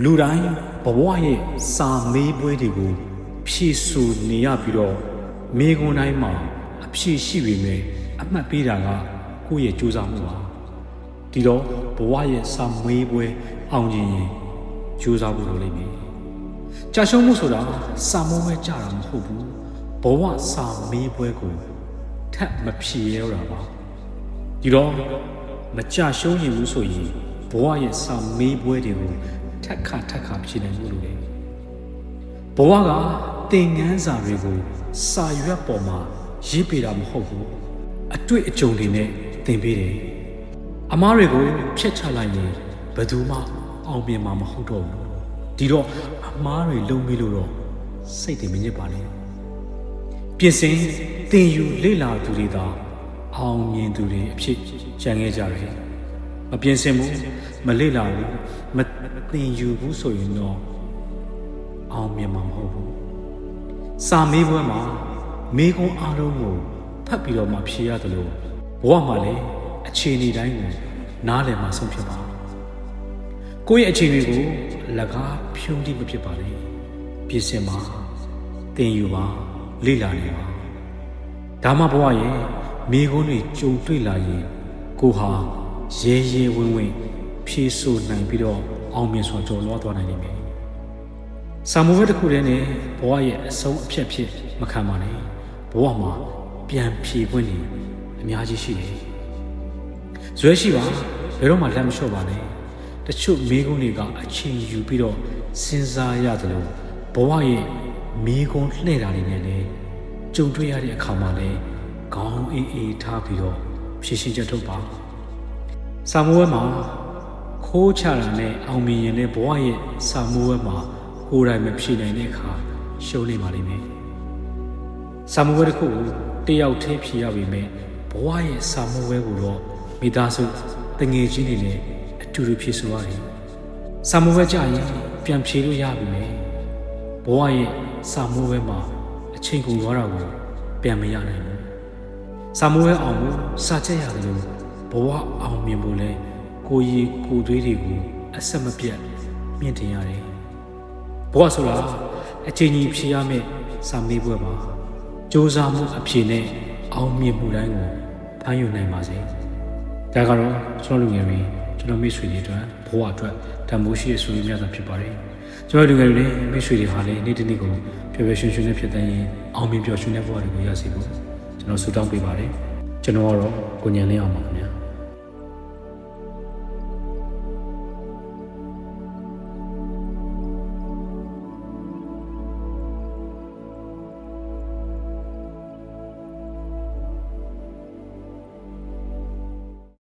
လူတိုင်းဘဝရဲ့စာမေးပွဲတွေကိုဖြည့်ဆို့နေရပြီးတော့မိဂုံတိုင်းမှာအဖြည့်ရှိပေမဲ့အမှတ်ပေးတာကကိုယ့်ရဲ့ကြိုးစားမှုပါဒီတော့ဘဝရဲ့စာမေးပွဲအောင်ခြင်းရင်ကြိုးစားဖို့လိုလိမ့်မယ်ကြာရှုံးမှုဆိုတာစာမိုးပဲကြာတာမဟုတ်ဘူးဘဝစာမေးပွဲကိုထပ်မဖြေရတော့တာပါဒီတော့မကြာရှုံးရင်ဘူးဆိုရင်ဘဝရဲ့စာမေးပွဲတွေကို ထက်ခါထက်ခါဖြေနိုင်ဖို့လိုတယ်ဘဝကသင်ငန်းစာတွေကိုစာရွက်ပေါ်မှာရေးပေးတာမဟုတ်ဘူးအတွေ့အကြုံတွေနဲ့သင်ပေးတယ်အမားတွေကိုဖျက်ချလိုက်ရင်ဘယ်သူမှအောင်မြင်မှာမဟုတ်တော့ဘူးဒီတော့အမားတွေလုံပြီးလို့တော့စိတ်တွေမညစ်ပါနဲ့ပြင်ဆင်သင်ယူလေ့လာသူတွေသာအောင်မြင်သူတွေအဖြစ်ကြံခဲ့ကြတယ် မပြင်ဆင်ဘူးမလေ့လာဘူးမသင်ယူဘူးဆိုရင်တော့အောင်မြင်မှာမဟုတ်ဘူးစာမေးပွဲမှာမေးခွန်းအားလုံးကိုဖတ်ပြီးတော့မှဖြေရတယ်လို့ဘဝမှာလည်းအခြေအနေတိုင်းကိုနားလည်မှဆုံးဖြတ်ပါကိုယ့်ရဲ့အခြေအနေကိုအလကားဖြုံးတိမဖြစ်ပါနဲ့ပြင်ဆင်ပါသင်ယူပါလေ့လာနေပါဒါမှဘဝရဲ့မိကုန်းတွေကြုံတွေ့လာရင်ကိုဟာ ရဲရဲဝင်းဝင်းဖြေဆိုနိုင်ပြီးတော့အောင်မြင်စွာကြော်လွှားသွားနိုင်လိမ့်မယ်။စာမိုးဘက်တစ်ခုတည်းနဲ့ဘဝရဲ့အဆုံးအဖြတ်ဖြစ်မခံပါနဲ့။ဘဝမှာပြန်ဖြေခွင့်နေအများကြီးရှိတယ်။ဇွဲရှိပါဘယ်တော့မှလက်မလျှော့ပါနဲ့။တချို့မိကုန်းတွေကအချိန်ယူပြီးတော့စဉ်းစားရတယ်လို့ဘဝရဲ့မိကုန်းလှည့်တာနေနဲ့လည်းကြုံတွေ့ရတဲ့အခါမှာလည်းခေါင်းအေးအေးထားပြီးတော့ဖြည့်ရှင်းချက်ထုတ်ပါ စာမိုးဝဲမှာခိုးချတာနဲ့အောင်မြင်ရင်လည်းဘဝရဲ့စာမိုးဝဲမှာကိုယ်တိုင်မဖြည့်နိုင်တဲ့အခါရှုံးနေပါလိမ့်မယ်စာမိုးဝဲတစ်ခုကိုတယောက်တည်းဖြည့်ရပေမဲ့ဘဝရဲ့စာမိုးဝဲကိုတော့မိသားစုတငယ်ချင်းတွေလည်းအတူတူဖြည့်ဆိုရတယ်စာမိုးဝဲကြရင်ပြန်ဖြည့်လို့ရပြီမယ်ဘဝရဲ့စာမိုးဝဲမှာအချိန်ကုန်သွားတာကိုပြန်မရနိုင်ဘူးစာမိုးဝဲအောင်ကိုစာချက်ရတယ်လို့ ဘဝအောင်မြင်ဖို့လဲကိုရီကိုသွေးတွေကိုအဆက်မပြတ်မြင့်တင်ရတယ်ဘဝဆိုတာအချိန်ကြီးဖြေရမယ့်စာမေးပွဲပါစ조사မှုအဖြေနဲ့အောင်မြင်မှုတိုင်းကိုဖမ်းယူနိုင်ပါစေဒါကတော့ကျွန်တော်လူငယ်တွေကျွန်တော်မိတ်ဆွေတွေအတွက်ဘဝအတွက်တန်ဖိုးရှိတဲ့ဆွေးနွေးများတာဖြစ်ပါတယ်ကျွန်တော်လူငယ်တွေလည်းမိတ်ဆွေတွေဟာလည်းနေ့တစ်နေ့ကိုပျော်ပျော်ရွှင်ရွှင်နဲ့ဖြစ်တဲ့ရင်အောင်မြင်ပျော်ရွှင်တဲ့ဘဝတွေကိုရရှိဖို့ကျွန်တော်ဆုတောင်းပေးပါတယ်ကျွန်တော်ကတော့ကိုညံလင်းအောင်ပါခင်ဗျာ